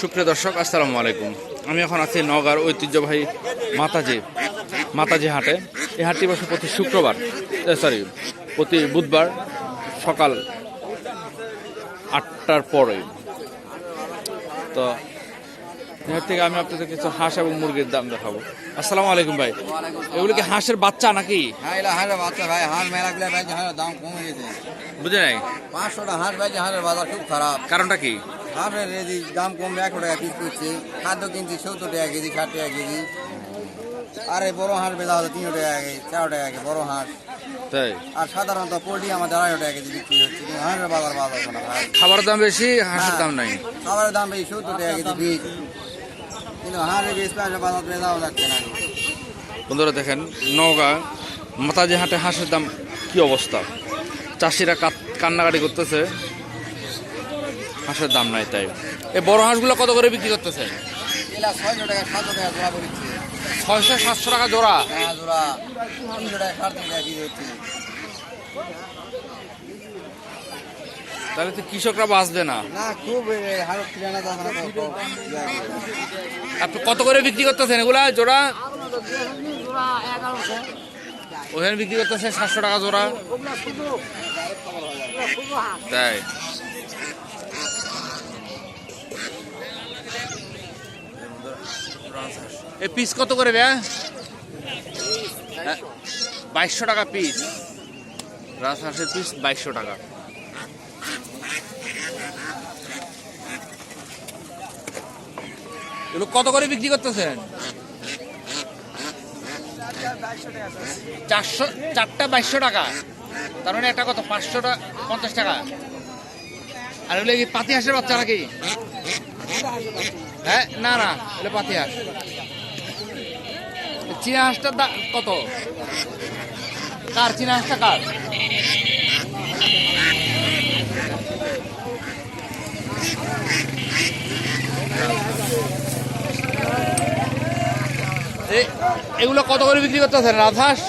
সুপ্রিয় দর্শক, আসসালামু আলাইকুম। আমি এখন আছি নগার ঐতিহ্যবাহী মাতাজি মাতাজি হাটে। এই হাটটি বসে প্রতি শুক্রবার সরি প্রতি বুধবার সকাল আটটার পরে। তো এর থেকে আমি আপনাদের কিছু হাঁস এবং মুরগির দাম দেখাবো। আসসালামু আলাইকুম ভাই। এগুলো কি হাঁসের বাচ্চা নাকি? হ্যাঁ এটা হাঁসের বাচ্চা ভাই। হাঁস মেলা গেলে ভাই হাঁসের দাম কমে গেছে। বুঝে নাই? পাঁচশোটা হাঁস ভাই হাঁসের বাজার খুব খারাপ। কারণটা কি? হাঁসের রেজি দাম কমবে একশো টাকা পিস করছে। খাদ্য কিনছি সত্তর টাকা কেজি ষাট টাকা কেজি। আর এই বড় হাঁস বেচা হচ্ছে তিনশো টাকা কেজি চারশো টাকা কেজি বড় হাঁস। তাই? আর সাধারণত পোলট্রি আমাদের আড়াইশো টাকা কেজি বিক্রি হচ্ছে। কিন্তু হাঁসের বাজার বাজার খাবারের দাম বেশি হাঁসের দাম নাই। খাবারের দাম বেশি সত্তর টাকা কেজি বীজ বন্ধুরা দেখেন নওগাঁ মাতাজি হাটে হাঁসের দাম কি অবস্থা? চাষিরা কান্নাকাটি করতেছে। হাঁসের দাম নাই তাই। এই বড় হাঁসগুলো কত করে বিক্রি করতেছে? ছয়শো টাকা সাতশো টাকা জোড়া সাতশো টাকা জোড়া? হ্যাঁ তিনশো টাকা হচ্ছে। তাহলে তো কৃষকরা বাঁচবে না। খুব আপনি কত করে বিক্রি করতেছেন এগুলা জোড়া? ওখানে বিক্রি করতেছে সাতশো টাকা জোড়া। তাই। এ পিস কত করে ব্যা বাইশশো টাকা পিস রাজহাঁসের পিস বাইশশো টাকা। কত করে বিক্রি করতেছেন? চারশো, চারটা বাইশশো টাকা। তার মানে একটা কত? পাঁচশো টাকা পঞ্চাশ টাকা। আর এগুলো কি পাতি হাঁসের বাচ্চা নাকি? হ্যাঁ না না, এগুলো পাতি হাঁস। চীনা হাঁসটার কত? কার? চীনা হাঁসটা কার? এগুলো কত করে বিক্রি করতেছেন? রাজহাঁস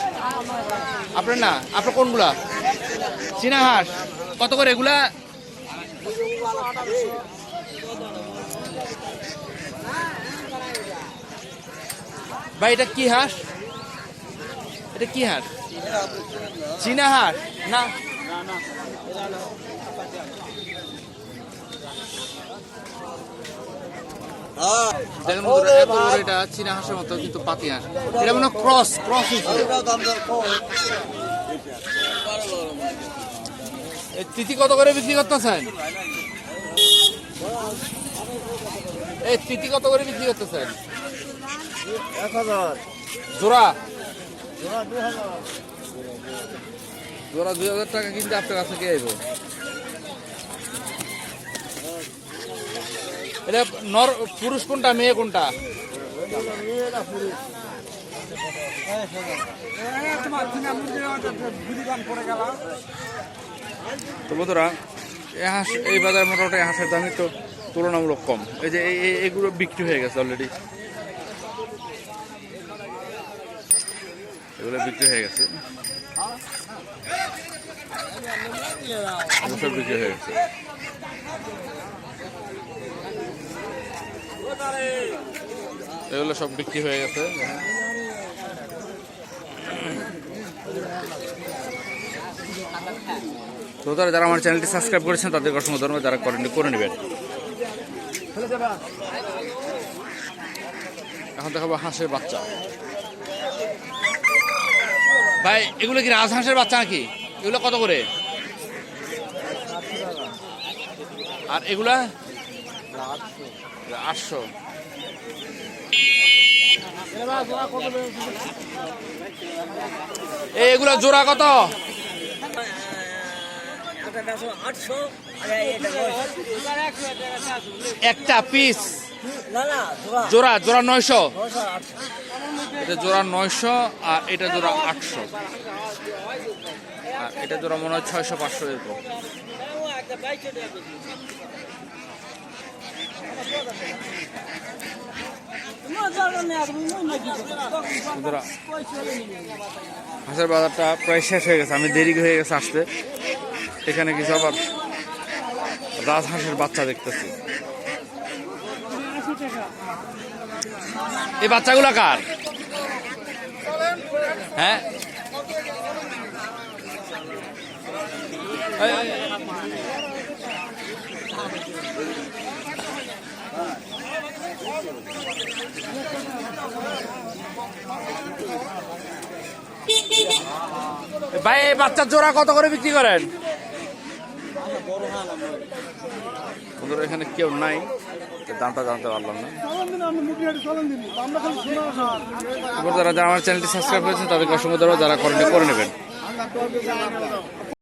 আপনার না? আপনার কোনগুলা? চীনা হাঁস। কত করে এগুলা? ভাই, এটা কি হাঁস? এটা কি হাঁস? চীনা হাঁস? না দেখেন বন্ধুরা, এত বড় এটা চীনা হাঁসের মতো কিন্তু পাতি হাঁস। এটা মনে ক্রস ক্রস তিথি কত করে বিক্রি করতেছেন? এই তিথি কত করে বিক্রি করতেছেন? এক হাজার। জোড়া? জোড়া দুই হাজার টাকা কিন্তু আপনার কাছে কে আইব? এটা পুরুষ কোনটা, মেয়ে কোনটা? তো বন্ধুরা এই হাঁস, এই বাজার মোটামুটি হাঁসের দাম একটু তুলনামূলক কম। এই যে এগুলো বিক্রি হয়ে গেছে অলরেডি এগুলো বিক্রি হয়ে গেছে। বিক্রি হয়ে গেছে। এগুলো সব বিক্রি হয়ে গেছে। তো তারা যারা আমার চ্যানেলটি সাবস্ক্রাইব করেছেন তাদের অসংখ্য ধন্যবাদ যারা করেননি করে নেবেন। এখন দেখাবো হাঁসের বাচ্চা। ভাই এগুলো কি রাজহাঁসের বাচ্চা নাকি? এগুলো কত করে? আর এগুলা? আটশো। এগুলা জোড়া কত? একটা পিস জোড়া জোড়া নয়শো। এটা জোড়া নয়শো আর এটা জোড়া আটশো। আর এটা জোড়া মনে হয় ছয়শো পাঁচশো এরকম। হাঁসের বাজারটা প্রায় শেষ হয়ে গেছে, আমি দেরি হয়ে গেছে আসতে। এখানে কিছু আবার রাজহাঁসের বাচ্চা দেখতেছি। এই বাচ্চাগুলো কার? হ্যাঁ? ভাই, এই বাচ্চার জোড়া কত করে বিক্রি করেন? এখানে কেউ নাই। দামটা জানতে পারলাম না। যারা আমার চ্যানেলটি সাবস্ক্রাইব করেছেন, তাদেরকে অসংখ্য যারা করেন করে নেবেন।